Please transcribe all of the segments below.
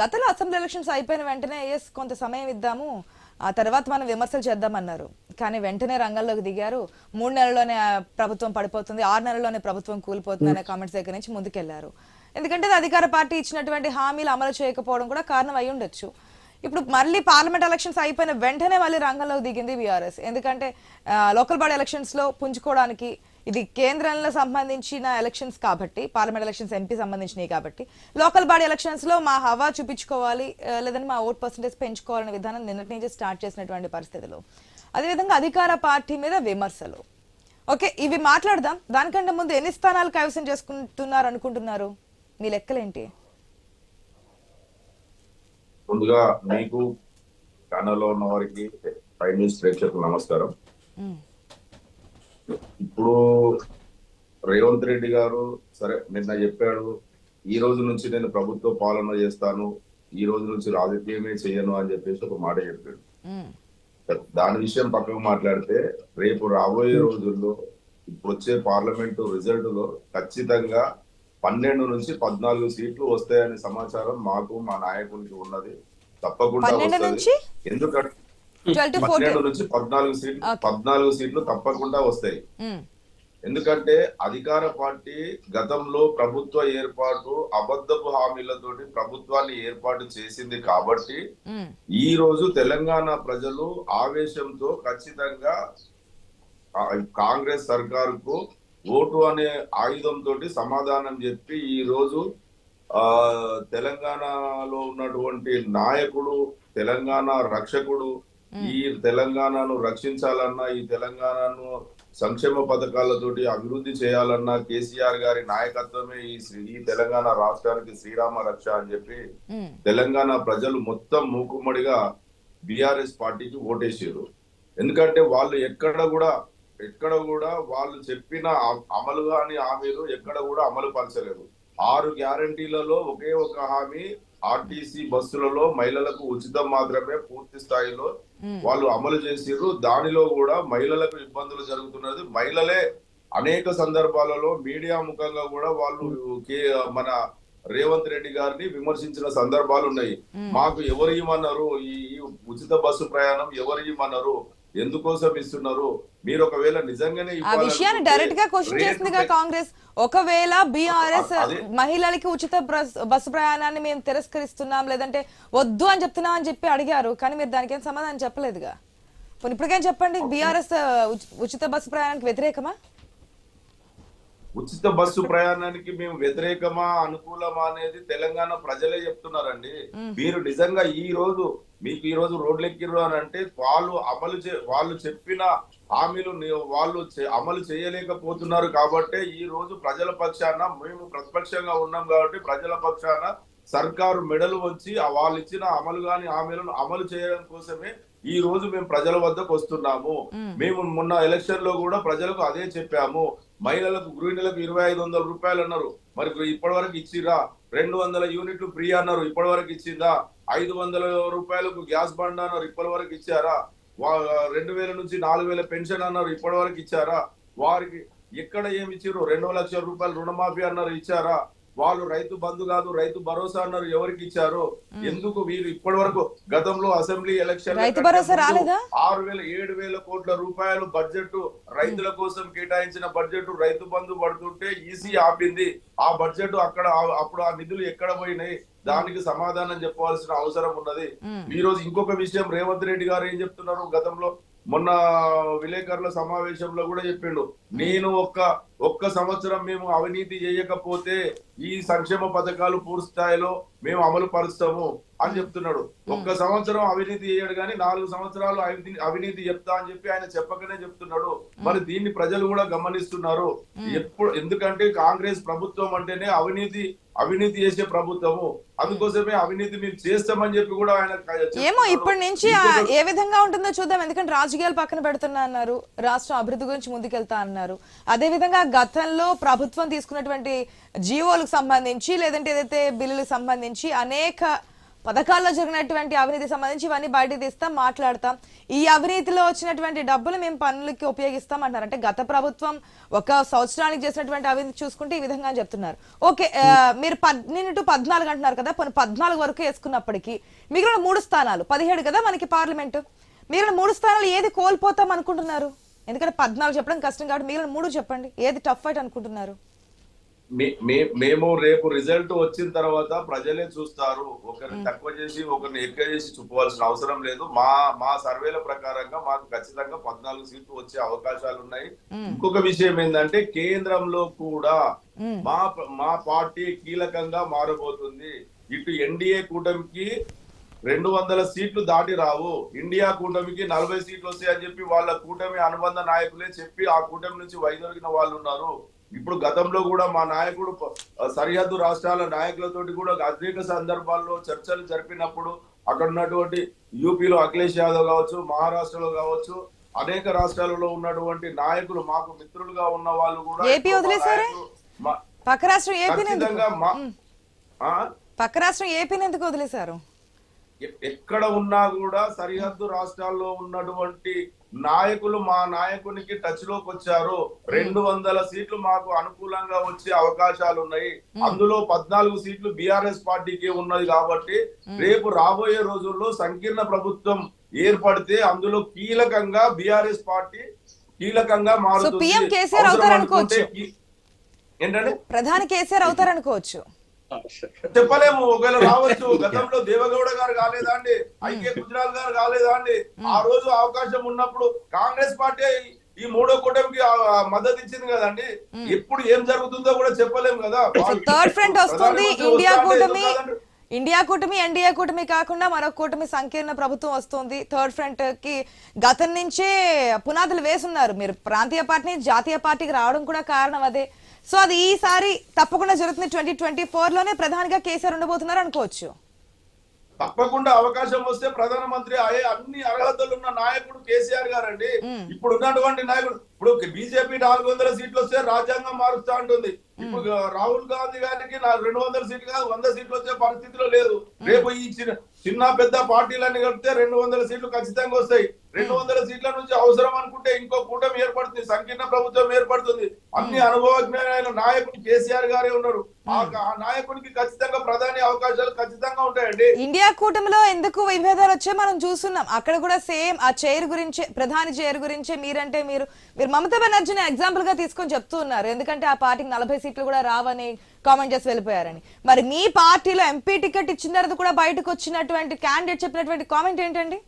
గతంలో assembly elections అయిపోయిన వెంటనే ఎస్ కొంత సమయం ఇద్దాము ఆ తర్వాత మనం విమర్శలు చేద్దామన్నారు. కానీ వెంటనే రంగంలోకి దిగారు. మూడు నెలల్లోనే ప్రభుత్వం పడిపోతుంది. ఆరు నెలల్లోనే ప్రభుత్వం కూలిపోతుంది అనే కామెంట్స్ దగ్గర నుంచి ముందుకెళ్ళారు. ఎందుకంటే అది అధికార పార్టీ ఇచ్చినటువంటి హామీలు అమలు చేయకపోవడం కూడా కారణం అయి ఉండొచ్చు. ఇప్పుడు మళ్ళీ పార్లమెంట్ ఎలక్షన్స్ అయిపోయిన వెంటనే మళ్ళీ రంగంలోకి దిగింది బీఆర్ఎస్. ఎందుకంటే లోకల్ బాడీ ఎలక్షన్స్లో పుంజుకోవడానికి ఇది కేంద్రంలో సంబంధించిన ఎలక్షన్స్ కాబట్టి పార్లమెంట్ ఎలక్షన్స్ ఎంపీ సంబంధించినవి కాబట్టి. లోకల్ బాడీ ఎలక్షన్స్లో మా హవా చూపించుకోవాలి లేదంటే మా ఓట్ పర్సంటేజ్ పెంచుకోవాలనే విధానం నిన్నటి నుంచి స్టార్ట్ చేసినటువంటి పరిస్థితులు. అదేవిధంగా అధికార పార్టీ మీద విమర్శలు. ఓకే ఇవి మాట్లాడదాం. దానికంటే ముందు ఎన్ని స్థానాలు కైవసం చేసుకుంటున్నారు అనుకుంటున్నారు? మీ లెక్కలేంటి? ముందుగా మీకు ఛానల్లో ఉన్న వారికి ఫైవ్ న్యూస్ ప్రేక్షకులు నమస్కారం ఇప్పుడు రేవంత్ రెడ్డి గారు సరే నిన్న చెప్పాడు ఈ రోజు నుంచి నేను ప్రభుత్వ పాలన చేస్తాను ఈ రోజు నుంచి రాజకీయమే చేయను అని చెప్పేసి ఒక మాట చెప్పాడు. దాని విషయం పక్కకు మాట్లాడితే రేపు రాబోయే రోజుల్లో ఇప్పుడు వచ్చే పార్లమెంటు రిజల్ట్లో ఖచ్చితంగా పన్నెండు నుంచి పద్నాలుగు సీట్లు వస్తాయనే సమాచారం మాకు మా నాయకునికి ఉన్నది. తప్పకుండా ఎందుకంటే పన్నెండు నుంచి పద్నాలుగు సీట్లు. పద్నాలుగు సీట్లు తప్పకుండా వస్తాయి. ఎందుకంటే అధికార పార్టీ గతంలో ప్రభుత్వ ఏర్పాటు అబద్ధపు హామీలతోటి ప్రభుత్వాన్ని ఏర్పాటు చేసింది కాబట్టి ఈ రోజు తెలంగాణ ప్రజలు ఆవేశంతో ఖచ్చితంగా కాంగ్రెస్ సర్కారుకు ఓటు అనే ఆయుధంతో సమాధానం చెప్పి ఈ రోజు ఆ తెలంగాణలో ఉన్నటువంటి నాయకుడు తెలంగాణ రక్షకుడు ఈ తెలంగాణను రక్షించాలన్నా ఈ తెలంగాణను సంక్షేమ పథకాలతోటి అభివృద్ధి చేయాలన్నా కేసీఆర్ గారి నాయకత్వమే ఈ శ్రీ- ఈ తెలంగాణ రాష్ట్రానికి శ్రీరామ రక్ష అని చెప్పి తెలంగాణ ప్రజలు మొత్తం మూకుమ్మడిగా బిఆర్ఎస్ పార్టీకి ఓటేసారు ఎందుకంటే వాళ్ళు ఎక్కడ కూడా ఎక్కడ కూడా వాళ్ళు చెప్పిన అమలు కాని హామీలు ఎక్కడ కూడా అమలు పరచలేదు. ఆరు గ్యారంటీలలో ఒకే ఒక హామీ ఆర్టీసీ బస్సులలో మహిళలకు ఉచితం మాత్రమే పూర్తి స్థాయిలో వాళ్ళు అమలు చేసిర్రు. దానిలో కూడా మహిళలకు ఇబ్బందులు జరుగుతున్నది. మహిళలే అనేక సందర్భాలలో మీడియా ముఖంగా కూడా వాళ్ళు మన రేవంత్ రెడ్డి గారిని విమర్శించిన సందర్భాలు ఉన్నాయి. మాకు ఎవరు ఇవ్వమన్నారు? ఈ ఈ ఉచిత బస్సు ప్రయాణం ఎవరు ఇవ్వమన్నారు? ఎందుకోసం ఇస్తున్నారు? మీరు ఒకవేళ నిజంగానే ఆ విషయాన్ని డైరెక్ట్గా క్వశ్చన్ చేసిందిగా కాంగ్రెస్. ఒకవేళ బీఆర్ఎస్. మహిళలకి ఉచిత బస్- బస్సు ప్రయాణాన్ని మేము తిరస్కరిస్తున్నాం లేదంటే వద్దు అని చెప్తున్నాం అని చెప్పి అడిగారు. కానీ మీరు దానికి ఏం సమాధానం చెప్పలేదుగా? ఇప్పటికేం చెప్పండి? బీఆర్ఎస్ ఉచిత బస్సు ప్రయాణానికి వ్యతిరేకమా? ఉచిత బస్సు ప్రయాణానికి మేము వ్యతిరేకమా అనుకూలమా అనేది తెలంగాణ ప్రజలే చెప్తున్నారండి. మీరు నిజంగా ఈ రోజు మీకు ఈ రోజు రోడ్లు ఎక్కిర్రు అని అంటే వాళ్ళు అమలు చే వాళ్ళు చెప్పిన హామీలు వాళ్ళు అమలు చేయలేకపోతున్నారు కాబట్టి ఈ రోజు ప్రజల పక్షాన మేము ప్రతిపక్షంగా ఉన్నాం కాబట్టి ప్రజల పక్షాన సర్కారు మెడలు వచ్చి వాళ్ళు ఇచ్చిన అమలు కాని హామీలను అమలు చేయడం కోసమే ఈ రోజు మేము ప్రజల వద్దకు వస్తున్నాము. మేము. మొన్న ఎలక్షన్లో కూడా ప్రజలకు అదే చెప్పాము. మహిళలకు గృహిణులకు ఇరవై ఐదు వందల రూపాయలు అన్నారు. మరి ఇప్పటి వరకు ఇచ్చిరా రెండు వందల యూనిట్లు ఫ్రీ అన్నారు. ఇప్పటి వరకు ఇచ్చిందా ఐదు వందల రూపాయలకు గ్యాస్ బండ్ అన్నారు. ఇప్పటి వరకు ఇచ్చారా రెండు వేల నుంచి నాలుగు వేల పెన్షన్ అన్నారు. ఇప్పటి వరకు ఇచ్చారా? వారికి ఎక్కడ ఏమి ఇచ్చారు రెండు లక్షల రూపాయలు రుణమాఫీ అన్నారు. ఇచ్చారా? వాళ్ళు రైతు బంధు కాదు రైతు భరోసా అన్నారు ఎవరికి ఇచ్చారు? ఎందుకు వీరు ఇప్పటి వరకు గతంలో అసెంబ్లీ ఎలక్షన్ రైతు భరోసా రాలేదా? ఆరు వేల ఏడు వేల కోట్ల రూపాయలు బడ్జెట్ రైతుల కోసం కేటాయించిన బడ్జెట్ రైతు బంధు పడుతుంటే ఈసీ ఆపింది. ఆ బడ్జెట్ అక్కడ అప్పుడు ఆ నిధులు ఎక్కడ పోయినాయి? దానికి సమాధానం చెప్పవలసిన అవసరం ఉన్నది. ఈ రోజు ఇంకొక విషయం రేవంత్ రెడ్డి గారు ఏం చెప్తున్నారు? గతంలో మొన్న విలేకరుల సమావేశంలో కూడా చెప్పిండు. నేను ఒక్క ఒక్క సంవత్సరం మేము అవినీతి చేయకపోతే ఈ సంక్షేమ పథకాలు పూర్తి స్థాయిలో మేము అమలు పరుస్తాము అని చెప్తున్నాడు. ఒక్క సంవత్సరం అవినీతి చేయడు కానీ నాలుగు సంవత్సరాలు అవినీతి అవినీతి చెప్తా అని చెప్పి ఆయన చెప్పకనే చెప్తున్నాడు. మరి దీన్ని ప్రజలు కూడా గమనిస్తున్నారు. ఎప్పుడు ఎందుకంటే కాంగ్రెస్ ప్రభుత్వం అంటేనే అవినీతి అవినీతి చేసే ప్రభుత్వము. అందుకోసమే అవినీతి మేము చేస్తామని చెప్పి కూడా ఆయన. ఏమో ఇప్పటి నుంచి ఏ విధంగా ఉంటుందో చూద్దాం. ఎందుకంటే రాజకీయాలు పక్కన పెడుతున్నా అన్నారు. రాష్ట్రం అభివృద్ధి గురించి ముందుకెళ్తా అన్నారు. అదే విధంగా గతంలో ప్రభుత్వం తీసుకున్నటువంటి జీవోలకు సంబంధించి లేదంటే ఏదైతే బిల్లులకు సంబంధించి అనేక పథకాల్లో జరిగినటువంటి అవినీతి సంబంధించి ఇవన్నీ బయట తీస్తాం మాట్లాడతాం. ఈ అవినీతిలో వచ్చినటువంటి డబ్బులు మేము పనులకి ఉపయోగిస్తాం అంటారు అంటే గత ప్రభుత్వం ఒక సంవత్సరానికి చేసినటువంటి అవినీతి చూసుకుంటే ఈ విధంగా చెప్తున్నారు. ఓకే మీరు పన్నెండు టు పద్నాలుగు అంటున్నారు కదా కొన్ని పద్నాలుగు వరకు వేసుకున్నప్పటికీ మిగిలిన మూడు స్థానాలు పదిహేడు కదా మనకి పార్లమెంటు. మిగిలిన మూడు స్థానాలు ఏది కోల్పోతాం అనుకుంటున్నారు? ఎందుకంటే పద్నాలుగు చెప్పడం కష్టం కాబట్టి మిగిలిన మూడు చెప్పండి. ఏది టఫ్ ఫైట్ అనుకుంటున్నారు? మేము రేపు రిజల్ట్ వచ్చిన తర్వాత ప్రజలే చూస్తారు. ఒకరిని తక్కువ చేసి ఒకరిని ఎక్కువ చేసి చూపవలసిన అవసరం లేదు. మా మా సర్వేల ప్రకారంగా మాకు ఖచ్చితంగా పద్నాలుగు సీట్లు వచ్చే అవకాశాలు ఉన్నాయి. ఇంకొక విషయం ఏంటంటే కేంద్రంలో కూడా మా మా పార్టీ కీలకంగా మారబోతుంది. ఇటు ఎన్డీఏ కూటమికి రెండు వందల సీట్లు దాటి రావు. ఇండియా కూటమికి నలభై సీట్లు వస్తాయని చెప్పి వాళ్ళ కూటమి అనుబంధ నాయకులే చెప్పి ఆ కూటమి నుంచి వైదొలిగిన వాళ్ళు ఉన్నారు. ఇప్పుడు గతంలో కూడా మా నాయకుడు సరిహద్దు రాష్ట్రాల నాయకులతోటి కూడా అనేక సందర్భాల్లో చర్చలు జరిపినప్పుడు అక్కడ ఉన్నటువంటి యూపీలో అఖిలేష్ యాదవ్ కావచ్చు మహారాష్ట్రలో కావచ్చు అనేక రాష్ట్రాలలో ఉన్నటువంటి నాయకులు మాకు మిత్రులుగా ఉన్న వాళ్ళు కూడా ఏపీ వదిలేశారే? పక్క రాష్ట్రం ఏపీని ఎందుకు ఎక్కడ ఉన్నా కూడా సరిహద్దు రాష్ట్రాల్లో ఉన్నటువంటి నాయకులు మా నాయకునికి టచ్లోకి వచ్చారు. రెండు వందల సీట్లు మాకు అనుకూలంగా వచ్చే అవకాశాలు ఉన్నాయి. అందులో పద్నాలుగు సీట్లు బిఆర్ఎస్ పార్టీకి ఉన్నది కాబట్టి రేపు రాబోయే రోజుల్లో సంకీర్ణ ప్రభుత్వం ఏర్పడితే అందులో కీలకంగా బిఆర్ఎస్ పార్టీ కీలకంగా మారుతుంది. ఏంటంటే ప్రధాని కేసీఆర్ అవుతారనుకోవచ్చు. చెప్పలేము. ఒకవేళ రావచ్చు. గతంలో దేవగౌడ గారు కాలేదా అండి? ఐకే గుజరాల్ గారు కాలేదా అండి? ఆ రోజు అవకాశం ఉన్నప్పుడు కాంగ్రెస్ పార్టీ ఈ మూడో కూటమికి మద్దతు ఇచ్చింది కదండి. ఎప్పుడు ఏం జరుగుతుందో కూడా చెప్పలేము కదా. థర్డ్ ఫ్రంట్ వస్తుంది. ఇండియా కూటమి? ఇండియా కూటమి ఎన్డీఏ కూటమి కాకుండా మరొక కూటమి సంకీర్ణ ప్రభుత్వం వస్తుంది. థర్డ్ ఫ్రంట్కి గతం నుంచే పునాదులు వేసున్నారు. మీరు ప్రాంతీయ పార్టీ జాతీయ పార్టీకి రావడం కూడా కారణం అదే. సో అది ఈసారి తప్పకుండా జరుగుతుంది. ట్వంటీ ట్వంటీ ఫోర్లోనే ప్రధానిగా కేసీఆర్ ఉండబోతున్నారు అనుకోవచ్చు. తప్పకుండా అవకాశం వస్తే ప్రధానమంత్రి అయ్యే అన్ని అర్హతలు ఉన్న నాయకుడు కేసీఆర్ గారండి. ఇప్పుడు ఉన్నటువంటి నాయకుడు ఇప్పుడు బీజేపీ నాలుగు వందల సీట్లు వస్తే రాజ్యాంగం మారుస్తా ఉంటుంది ఇప్పుడు రాహుల్ గాంధీ గారికి రెండు వందల సీట్లు కాదు వంద సీట్లు వచ్చే పరిస్థితిలో లేదు. రేపు ఈ చిన్న చిన్న పెద్ద పార్టీలన్నీ కలిపితే రెండు వందల సీట్లు ఖచ్చితంగా వస్తాయి. రెండు వందల సీట్ల నుంచి అవసరం అనుకుంటే ఇంకో కూటమి ఏర్పడుతుంది సంకీర్ణ ప్రభుత్వం ఏర్పడుతుంది. అన్ని అనుభవజ్ఞమైన నాయకుడు కేసీఆర్ గారే ఉన్నారు. ఆ ఆ నాయకుడికి ఖచ్చితంగా ప్రధాని అవకాశాలు ఖచ్చితంగా ఉంటాయండి. ఇండియా కూటమిలో ఎందుకు విభేదాలు వచ్చాయి మనం చూస్తున్నాం. అక్కడ కూడా సేమ్ ఆ చైర్ గురించే ప్రధాని చైర్ గురించే మీరంటే మీరు మీరు మమతా బెనర్జీని ఎగ్జాంపుల్గా తీసుకొని చెప్తూ ఉన్నారు. ఎందుకంటే ఆ పార్టీకి నలభై సీట్లు కూడా రావని కామెంట్ చేసి వెళ్ళిపోయారని. మరి మీ పార్టీలో ఎంపీ టికెట్ ఇచ్చిన తర్వాత కూడా బయటకు వచ్చినటువంటి క్యాండిడేట్ చెప్పినటువంటి కామెంట్ ఏంటండి?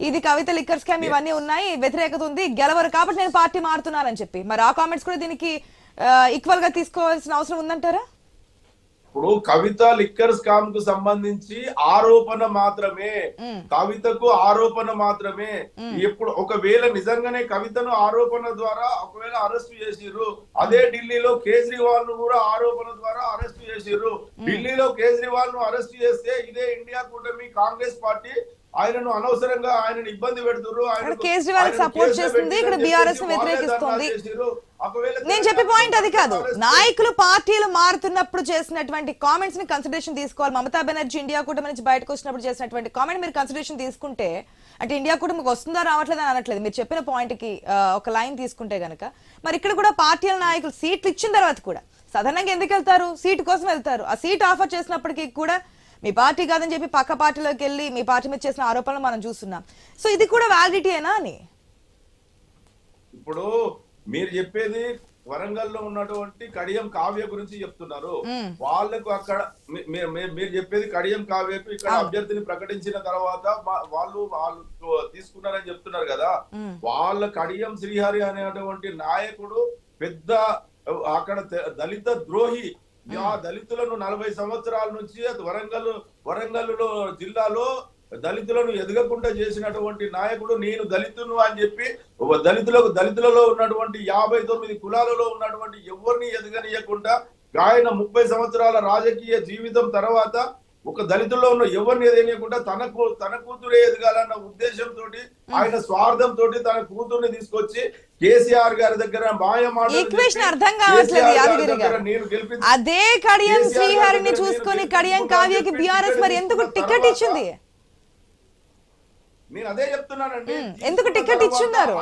ఇది కవిత లిక్కర్ స్కామ్ ఇవన్నీ ఉన్నాయి. వ్యతిరేకత ఉంది. గెలవరు కాబట్టి నేను పార్టీ మారుతున్నానని చెప్పి. మరి ఆ కామెంట్స్ కూడా దీనికి ఈక్వల్గా తీసుకోవాల్సిన అవసరం ఉందంటారా? ఇప్పుడు కవిత లిక్కర్ స్కామ్కు సంబంధించి ఆరోపణ మాత్రమే. కవితకు ఆరోపణ మాత్రమే. ఇప్పుడు ఒకవేళ నిజంగానే కవితను ఆరోపణ ద్వారా ఒకవేళ అరెస్ట్ చేసిర్రు అదే ఢిల్లీలో కేజ్రీవాల్ను కూడా ఆరోపణ ద్వారా అరెస్ట్ చేసిర్రు. ఢిల్లీలో కేజ్రీవాల్ను అరెస్ట్ చేస్తే ఇదే ఇండియా కూటమి కాంగ్రెస్ పార్టీ ఆయనను అనవసరంగా ఆయనను ఇబ్బంది ఆయనకు- అక్కడ కేజ్రీవాల్ కేసులో చేస్తుంది, ఇక్కడ వాళ్ళే వ్యతిరేకిస్తుంది. నేను చెప్పే పాయింట్ అది కాదు. నాయకులు పార్టీలు మారుతున్నప్పుడు చేసినటువంటి కామెంట్స్ని కన్సిడరేషన్ తీసుకోవాలి. మమతా బెనర్జీ ఇండియా కూటమి నుంచి బయటకు వచ్చినప్పుడు చేసినటువంటి కామెంట్ మీరు కన్సిడరేషన్ తీసుకుంటే అంటే ఇండియా కూటమికి వస్తుందా రావట్లేదా అని అనట్లేదు. మీరు చెప్పిన పాయింట్కి ఒక లైన్ తీసుకుంటే గనక. మరి ఇక్కడ కూడా పార్టీల నాయకులు సీట్లు ఇచ్చిన తర్వాత కూడా సాధారణంగా ఎందుకు వెళ్తారు? సీటు కోసం వెళ్తారు. ఆ సీట్ ఆఫర్ చేసినప్పటికీ కూడా మీ పార్టీ కాదని చెప్పి పక్క పార్టీలోకి వెళ్ళి మీ పార్టీ మీద చేసిన ఆరోపణలు మనం చూస్తున్నాం. సో ఇది కూడా వ్యాలిడిటీయేనా అని? ఇప్పుడు మీరు చెప్పేది వరంగల్లో ఉన్నటువంటి కడియం కావ్య గురించి చెప్తున్నారు. వాళ్ళకు అక్కడ మీరు చెప్పేది కడియం కావ్యకు ఇక్కడ అభ్యర్థిని ప్రకటించిన తర్వాత వాళ్ళు వాళ్ళు తీసుకున్నారని చెప్తున్నారు కదా. వాళ్ళ కడియం శ్రీహరి అనేటువంటి నాయకుడు పెద్ద అక్కడ దళిత ద్రోహి ఆ. దళితులను నలభై సంవత్సరాల నుంచి వరంగల్ వరంగల్లో జిల్లాలో దళితులను ఎదగకుండా చేసినటువంటి నాయకుడు నేను దళితును అని చెప్పి ఒక దళితులకు దళితులలో ఉన్నటువంటి యాభై తొమ్మిది కులాలలో ఉన్నటువంటి ఎవరిని ఎదగనీయకుండా ఆయన ముప్పై సంవత్సరాల రాజకీయ జీవితం తర్వాత ఒక దళితుల్లో ఉన్న ఎవరిని ఎదగకుండా తనకు తన కూతురు ఎదగాలన్న ఉద్దేశంతో ఆయన స్వార్థంతో తన కూతుర్ని తీసుకొచ్చి కేసీఆర్ గారి దగ్గర ఈక్వేషన్ అర్థం కావట్లేదు యాదగిరి గారు అదే కడియం శ్రీహరిని చూసుకొని కడియం కావ్యకి బీఆర్ఎస్ మరి ఎందుకు టికెట్ ఇచ్చింది? నేను అదే చెప్తున్నానండి. ఎందుకు టికెట్ ఇచ్చున్నారు?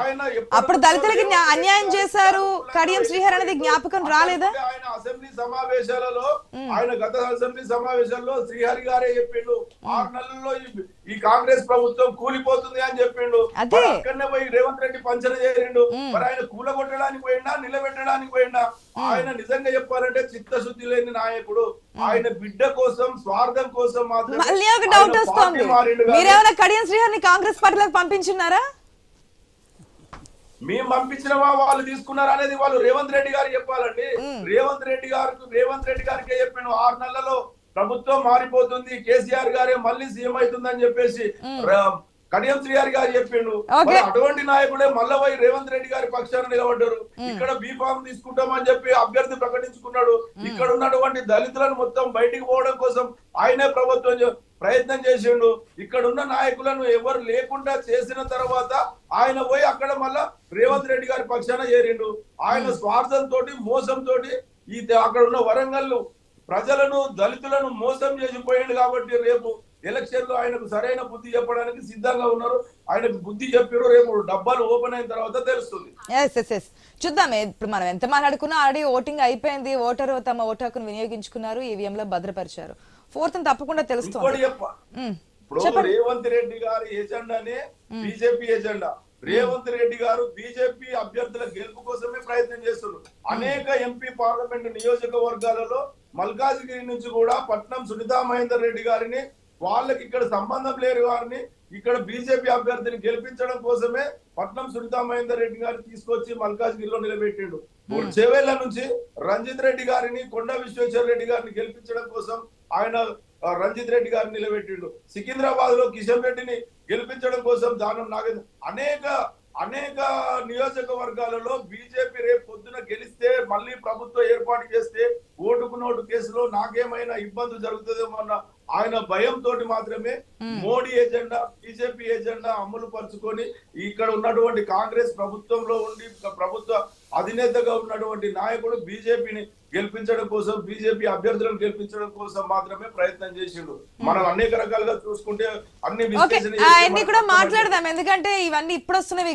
అప్పుడు దళితులకి అన్యాయం చేశారు. కడియం శ్రీహరి అనేది జ్ఞాపకం రాలేదా? ఆయన అసెంబ్లీ సమావేశాలలో ఆయన గత అసెంబ్లీ సమావేశాల్లో శ్రీహరి గారే చెప్పిండు. ఆరు నెలల్లో ఈ- కాంగ్రెస్ ప్రభుత్వం కూలిపోతుంది అని చెప్పిండు. అక్కడనే పోయి రేవంత్ రెడ్డి పంచన చేరిండు. మరి ఆయన కూలగొట్టడానికి పోయిండా నిలబెట్టడానికి పోయిండా? ఆయన నిజంగా చెప్పాలంటే చిత్తశుద్ధి లేని నాయకుడు. ఆయన బిడ్డ కోసం స్వార్థం కోసం మాత్రమే మళ్ళీ ఒక డౌట్ వస్తోంది. మీరేమైనా కడియం శ్రీహరిని కాంగ్రెస్ పార్టీలోకి పంపించున్నారా? మేము పంపించినవా వాళ్ళు తీసుకున్నారు అనేది వాళ్ళు రేవంత్ రెడ్డి గారు చెప్పాలండి. రేవంత్ రెడ్డి గారికి రేవంత్ రెడ్డి గారికి చెప్పాను ఆరు నెలలలో ప్రభుత్వం మారిపోతుంది కేసీఆర్ గారే మళ్ళీ సీఎం అవుతుందని చెప్పేసి కడియం శ్రీహారి గారు చెప్పిండు. అటువంటి నాయకుడే పోయి రేవంత్ రెడ్డి గారి పక్షాన నిలబడ్డారు. ఇక్కడ బీఫామ్ తీసుకుంటామని చెప్పి అభ్యర్థి ప్రకటించుకున్నాడు. ఇక్కడ ఉన్నటువంటి దళితులను మొత్తం బయటికి పోవడం కోసం ఆయనే ప్రభుత్వం ప్రయత్నం చేసిండు. ఇక్కడ ఉన్న నాయకులను ఎవరు లేకుండా చేసిన తర్వాత ఆయన పోయి అక్కడ మళ్ళా రేవంత్ రెడ్డి గారి పక్షాన చేరిండు. ఆయన స్వార్థంతో మోసంతో ఈ అక్కడ ఉన్న వరంగల్ ప్రజలను దళితులను మోసం చేసిపోయిండు కాబట్టి రేపు ఎలక్షన్లో ఆయనకు సరైన బుద్ధి చెప్పడానికి సిద్ధంగా ఉన్నారు. ఆయనకు బుద్ధి చెప్పారు. రేపు డబ్బాలు ఓపెన్ అయిన తర్వాత తెలుస్తుంది. చూద్దాం ఇప్పుడు మనం ఎంత మాట్లాడుకున్నా ఆల్రెడీ ఓటింగ్ అయిపోయింది. ఓటరు తమ ఓటు హక్కును వినియోగించుకున్నారు. ఈవీఎం లో భద్రపరిచారు. ఫోర్త్ తప్పకుండా తెలుస్తుంది. ఇప్పుడు రేవంత్ రెడ్డి గారి ఎజెండానే బీజేపీ ఎజెండా. రేవంత్ రెడ్డి గారు బీజేపీ అభ్యర్థుల గెలుపు కోసమే ప్రయత్నం చేస్తున్నారు. అనేక ఎంపీ పార్లమెంట్ నియోజకవర్గాలలో మల్కాజ్గిరి నుంచి కూడా పట్నం సునీతా మహేందర్ రెడ్డి గారిని వాళ్ళకి ఇక్కడ సంబంధం లేని వారిని ఇక్కడ బీజేపీ అభ్యర్థిని గెలిపించడం కోసమే పట్నం సునీతా మహేందర్ రెడ్డి గారిని తీసుకొచ్చి మల్కాజ్గిరిలో నిలబెట్టిండు. చెవేళ్ళ నుంచి రంజిత్ రెడ్డి గారిని కొండ విశ్వేశ్వర రెడ్డి గారిని గెలిపించడం కోసం ఆయన రంజిత్ రెడ్డి గారిని నిలబెట్టిండు. సికింద్రాబాద్లో కిషన్ రెడ్డిని గెలిపించడం కోసం దానం నాగేంద్ర అనేక అనేక నియోజకవర్గాలలో బీజేపీ రేపు పొద్దున గెలిస్తే మళ్ళీ ప్రభుత్వం ఏర్పాటు చేస్తే ఓటుకు నోటు కేసులో నాకేమైనా ఇబ్బంది జరుగుతుందేమో అన్న ఆయన భయంతో మాత్రమే మోడీ ఎజెండా బీజేపీ ఎజెండా అమలు పరుచుకొని ఇక్కడ ఉన్నటువంటి కాంగ్రెస్ ప్రభుత్వంలో ఉండి ప్రభుత్వ అధినేతగా ఉన్నటువంటి నాయకుడు బీజేపీని గెలిపించడం కోసం బీజేపీ అభ్యర్థులను గెలిపించడం కోసం మాత్రమే ప్రయత్నం చేసిండు. మనం అనేక రకాలుగా చూసుకుంటే అన్ని కూడా మాట్లాడదాం. ఎందుకంటే ఇవన్నీ ఇప్పుడు వస్తున్నవి